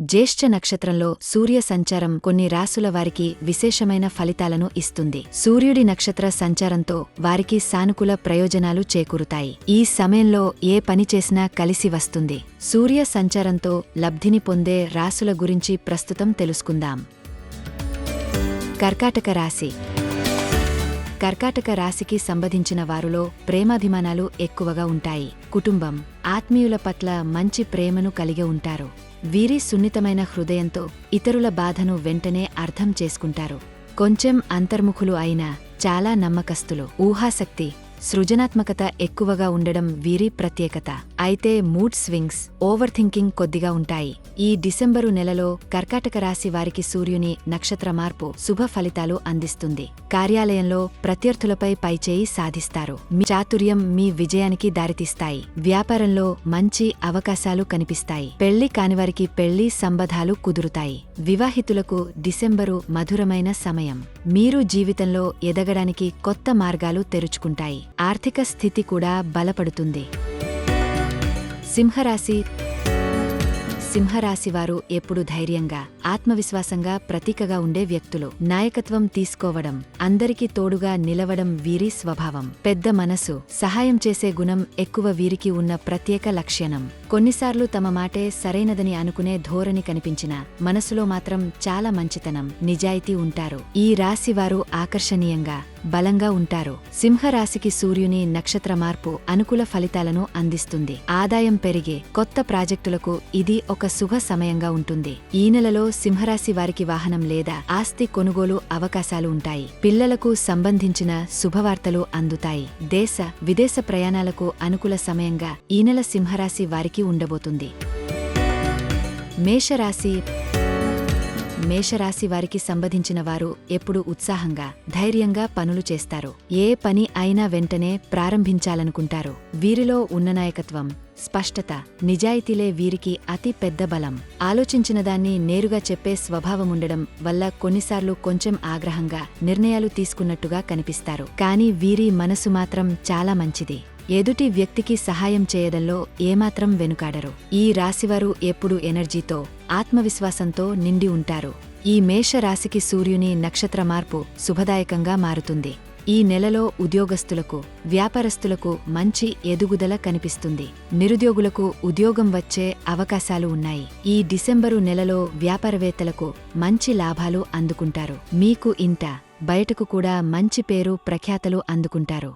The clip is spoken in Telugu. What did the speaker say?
జ్యేష్ఠ నక్షత్రంలో సూర్య సంచారం కొన్ని రాసుల వారికి విశేషమైన ఫలితాలను ఇస్తుంది. సూర్యుడి నక్షత్ర సంచారంతో వారికి సానుకూల ప్రయోజనాలు చేకూరుతాయి. ఈ సమయంలో ఏ పని చేసినా కలిసి వస్తుంది. సూర్య సంచారంతో లబ్ధిని పొందే రాసుల గురించి ప్రస్తుతం తెలుసుకుందాం. కర్కాటక రాశి. కర్కాటక రాశికి సంబంధించిన వారిలో ప్రేమాభిమానాలు ఎక్కువగా ఉంటాయి. కుటుంబం ఆత్మీయుల పట్ల మంచి ప్రేమను కలిగి ఉంటారు. వీరి సున్నితమైన హృదయంతో ఇతరుల బాధను వెంటనే అర్థం చేసుకుంటారు. కొంచెం అంతర్ముఖులు అయినా చాలా నమ్మకస్తులు. ఊహాశక్తి సృజనాత్మకత ఎక్కువగా ఉండడం వీరి ప్రత్యేకత. అయితే మూడ్ స్వింగ్స్ ఓవర్ థింకింగ్ కొద్దిగా ఉంటాయి. ఈ డిసెంబరు నెలలో కర్కాటక రాశి వారికి సూర్యుని నక్షత్ర మార్పు శుభ ఫలితాలు అందిస్తుంది. కార్యాలయంలో ప్రత్యర్థులపై పైచేయి సాధిస్తారు. మీ చాతుర్యం మీ విజయానికి దారితీస్తాయి. వ్యాపారంలో మంచి అవకాశాలు కనిపిస్తాయి. పెళ్ళి కానివారికి పెళ్ళి సంబంధాలు కుదురుతాయి. వివాహితులకు డిసెంబరు మధురమైన సమయం. మీరు జీవితంలో ఎదగడానికి కొత్త మార్గాలు తెరుచుకుంటాయి. ఆర్థిక స్థితి కూడా బలపడుతుంది. సింహరాశి సింహరాశివారు ఎప్పుడు ధైర్యంగా ఆత్మవిశ్వాసంగా ప్రతీకగా ఉండే వ్యక్తులు. నాయకత్వం తీసుకోవడం అందరికీ తోడుగా నిలవడం వీరి స్వభావం. పెద్ద మనసు సహాయం చేసే గుణం ఎక్కువ వీరికి ఉన్న ప్రత్యేక లక్షణం. కొన్నిసార్లు తమ మాటే సరైనదని అనుకునే ధోరణి కనిపించిన మనసులో మాత్రం చాలా మంచితనం నిజాయితీ ఉంటారు. ఈ రాశివారు ఆకర్షణీయంగా బలంగా ఉంటారు. సింహరాశికి సూర్యుని నక్షత్ర మార్పు అనుకూల ఫలితాలను అందిస్తుంది. ఆదాయం పెరిగే కొత్త ప్రాజెక్టులకు ఇది ఒక శుభ సమయంగా ఉంటుంది. ఈ నెలలో సింహరాశి వారికి వాహనం లేదా ఆస్తి కొనుగోలు అవకాశాలు ఉంటాయి. పిల్లలకు సంబంధించిన శుభవార్తలు అందుతాయి. దేశ విదేశ ప్రయాణాలకు అనుకూల సమయంగా ఈ నెల సింహరాశి వారికి ఉండబోతుంది. మేషరాశి మేషరాశి వారికి సంబంధించిన వారు ఎప్పుడు ఉత్సాహంగా ధైర్యంగా పనులు చేస్తారు. ఏ పని అయినా వెంటనే ప్రారంభించాలనుకుంటారు. వీరిలో ఉన్న నాయకత్వం స్పష్టత నిజాయితీలే వీరికి అతి పెద్ద బలం. ఆలోచించిన దాన్ని నేరుగా చెప్పే స్వభావముండడం వల్ల కొన్నిసార్లు కొంచెం ఆగ్రహంగా నిర్ణయాలు తీసుకున్నట్టుగా కనిపిస్తారు. కానీ వీరి మనసు మాత్రం చాలా మంచిది. ఎదుటి వ్యక్తికి సహాయం చేయడంలో ఏమాత్రం వెనుకాడరు. ఈ రాశివారు ఎప్పుడు ఎనర్జీతో ఆత్మవిశ్వాసంతో నిండి ఉంటారు. ఈ మేష రాశికి సూర్యుని నక్షత్ర మార్పు శుభదాయకంగా మారుతుంది. ఈ నెలలో ఉద్యోగస్తులకు వ్యాపారస్తులకు మంచి ఎదుగుదల కనిపిస్తుంది. నిరుద్యోగులకు ఉద్యోగం వచ్చే అవకాశాలు ఉన్నాయి. ఈ డిసెంబరు నెలలో వ్యాపారవేత్తలకు మంచి లాభాలు అందుకుంటారు. మీకు ఇంట బయటకు కూడా మంచి పేరు ప్రఖ్యాతలు అందుకుంటారు.